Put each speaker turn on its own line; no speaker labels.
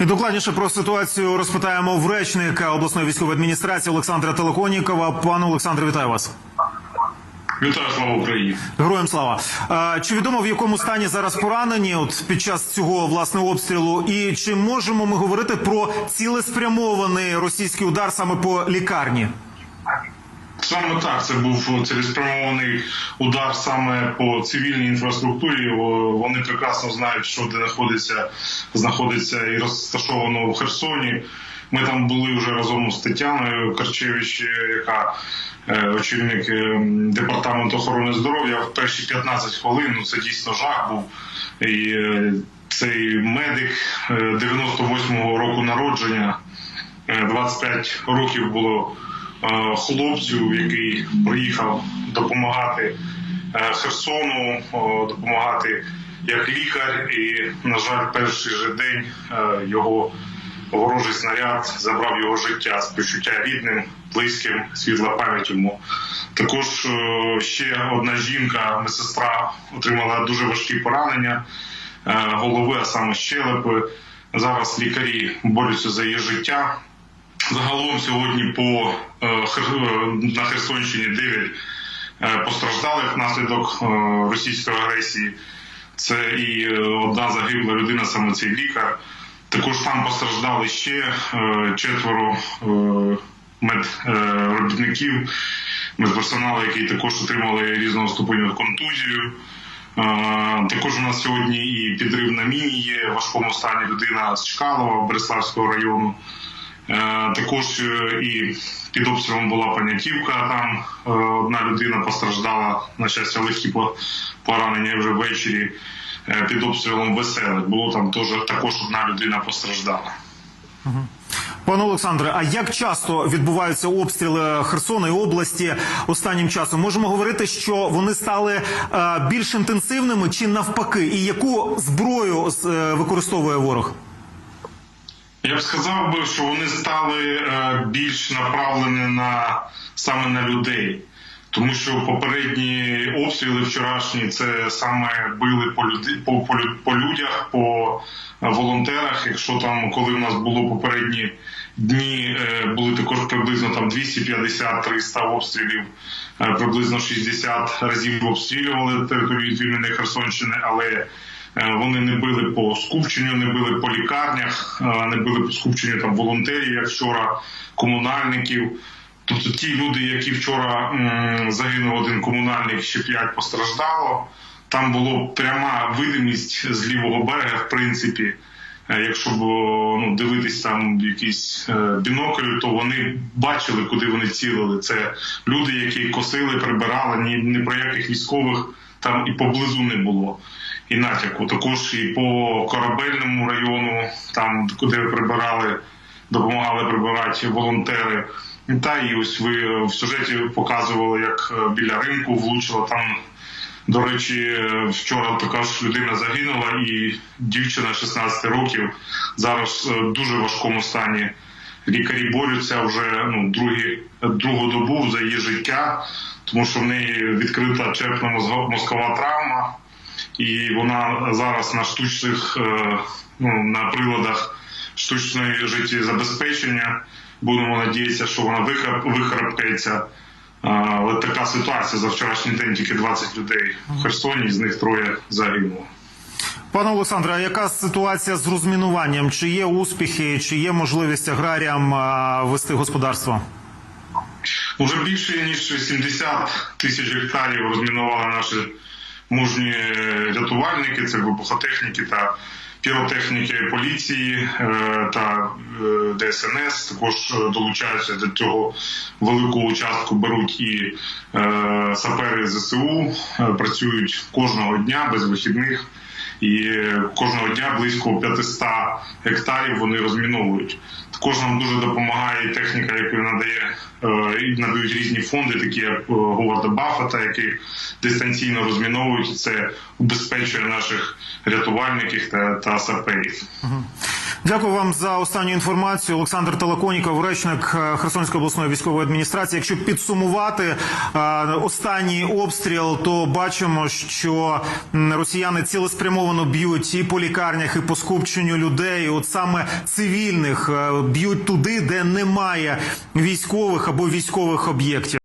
І докладніше про ситуацію розпитаємо в речника обласної військової адміністрації Олександра Телеконікова. Пане Олександре, вітаю вас.
Вітаю слава Україні.
Героям слава. Чи відомо в якому стані зараз поранені от під час цього власне обстрілу? І чи можемо ми говорити про цілеспрямований російський удар саме по лікарні?
Саме так це був цілеспрямований удар саме по цивільній інфраструктурі. Вони прекрасно знають, що де знаходиться, знаходиться і розташовано в Херсоні. Ми там були вже разом з Тетяною Карчевич, яка е, очільник е, департаменту охорони здоров'я. В перші 15 хвилин ну це дійсно жах був. І е, цей медик е, 98-го року народження, е, 25 років було е, хлопцю, який приїхав допомагати е, Херсону, допомагати як лікар, і на жаль, перший же день е, його ворожий снаряд забрав його життя, співчуття рідним, близьким, світла пам'ять йому. Також е, ще одна жінка, медсестра, отримала дуже важкі поранення голови, а саме щелепи. Зараз лікарі борються за її життя. Загалом сьогодні по е, е, на Херсонщині 9 е, постраждалих внаслідок російської агресії. Це і одна загибла людина, саме цей лікар. Також там постраждали ще четверо медробітників, медперсоналу, які також отримали різного ступеню контузію. Також у нас сьогодні і підрив на міні є в важкому стані людина з Чкалова, Береславського району. Е, Також е, і під обстрілом була Понятівка. Там е, одна людина постраждала, на щастя, легкі по- поранення вже ввечері. Під обстрілом веселих було там також одна людина постраждала.
Пане Олександре, а як часто відбуваються обстріли Херсона і області останнім часом? Можемо говорити, що вони стали більш інтенсивними чи навпаки? І яку зброю використовує ворог?
Я б сказав би, що вони стали е, більш направлені на саме на людей, тому що попередні обстріли вчорашні це саме били по люди по, по, по людях, по е, волонтерах. Якщо там, коли в нас було попередні дні, е, були також приблизно там 250-300 обстрілів, приблизно 60 разів обстрілювали територію звільненої Херсонщини, але Вони не били по скупченню, не били по лікарнях, е, не били по скупченню там волонтерів, як вчора, комунальників. Тобто ті люди, які вчора загинув один комунальник, ще п'ять постраждало. Там було пряма видимість з лівого берега, в принципі. Е, Якщо б ну, дивитись там е, бінокль, то вони бачили, куди вони цілили. Це люди, які косили, прибирали, ні, ні про яких військових там і поблизу не було. І натяку. Також і по корабельному району, там куди прибирали, допомагали прибирати волонтери. Та і ось ви в сюжеті показували, як е, біля ринку влучила там. До речі, вчора також людина загинула, і дівчина 16 років зараз е, в дуже важкому стані. Лікарі борються вже ну другі другу добу за її життя, тому що в неї відкрита черепно-мозкова травма, і вона зараз на штучних е, ну, на приладах штучної життєзабезпечення. Будемо надіятися, що вона вихар- вихарабкається. Але така ситуація за вчорашній день тільки 20 людей в Херсоні, з них троє загинуло.
Пане Олександре, а яка ситуація з розмінуванням? Чи є успіхи, чи є можливість аграріям вести господарство?
Уже більше ніж 70 тисяч гектарів розмінували наші мужні рятувальники, це вибухотехніки та піротехніки поліції е, та е, ДСНС. Також е, долучаються до цього великого участку. Беруть і сапери ЗСУ, працюють кожного дня без вихідних. І кожного дня близько 500 гектарів вони розміновують. Також нам дуже допомагає техніка, яку надає е, і надають різні фонди, такі як е, Говарда Баффета, які дистанційно розміновують. Це убезпечує наших рятувальників та, та саперів.
Дякую вам за останню інформацію. Олександр Талаконіков, речник е, Херсонської обласної військової адміністрації. Якщо підсумувати е, останній обстріл, то бачимо, що росіяни цілеспрямовано б'ють і по лікарнях, і по скупченню людей. От саме цивільних е, б'ють туди, де немає військових або військових об'єктів.